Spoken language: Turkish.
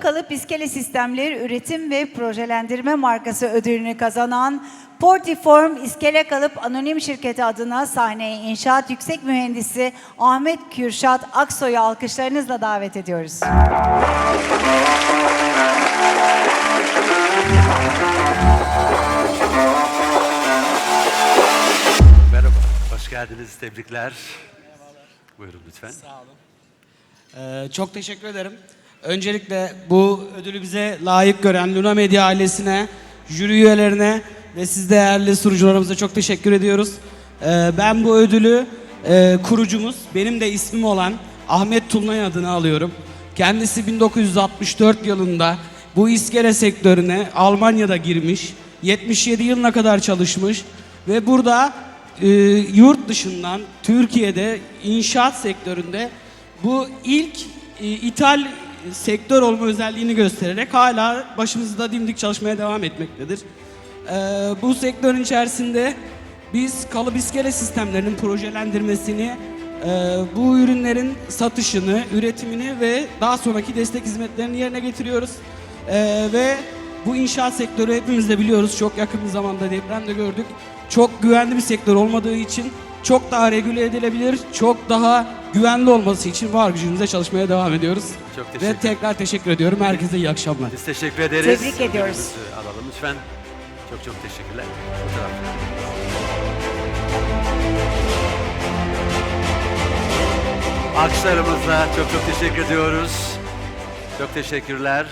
Kalıp İskele Sistemleri Üretim ve Projelendirme Markası ödülünü kazanan Portiform İskele Kalıp Anonim Şirketi adına sahneye İnşaat Yüksek Mühendisi Ahmet Kürşat Aksoy'u alkışlarınızla davet ediyoruz. Merhaba, hoş geldiniz. Tebrikler. Buyurun lütfen. Ee, çok teşekkür ederim. Öncelikle bu ödülü bize layık gören Luna Medya ailesine, jüri üyelerine ve siz değerli sunucularımıza çok teşekkür ediyoruz. Ee, ben bu ödülü e, kurucumuz, benim de ismim olan Ahmet Tulnay adına alıyorum. Kendisi 1964 yılında bu iskele sektörüne Almanya'da girmiş, 77 yılına kadar çalışmış ve burada e, yurt dışından Türkiye'de inşaat sektöründe bu ilk e, ithal sektör olma özelliğini göstererek hala başımızda dimdik çalışmaya devam etmektedir. E, bu sektörün içerisinde biz kalıp iskele sistemlerinin projelendirmesini, e, bu ürünlerin satışını, üretimini ve daha sonraki destek hizmetlerini yerine getiriyoruz. E, ve bu inşaat sektörü hepimiz de biliyoruz. Çok yakın bir zamanda depremde gördük. Çok güvenli bir sektör olmadığı için çok daha regüle edilebilir, çok daha güvenli olması için var gücümüzle çalışmaya devam ediyoruz. Çok Ve teşekkür tekrar teşekkür ediyorum. Herkese iyi akşamlar. Biz teşekkür ederiz. Tebrik ediyoruz. Ödülümüzü alalım lütfen. Çok çok teşekkürler. Fotoğraf. Alkışlarımızla çok çok teşekkür ediyoruz. Çok teşekkürler.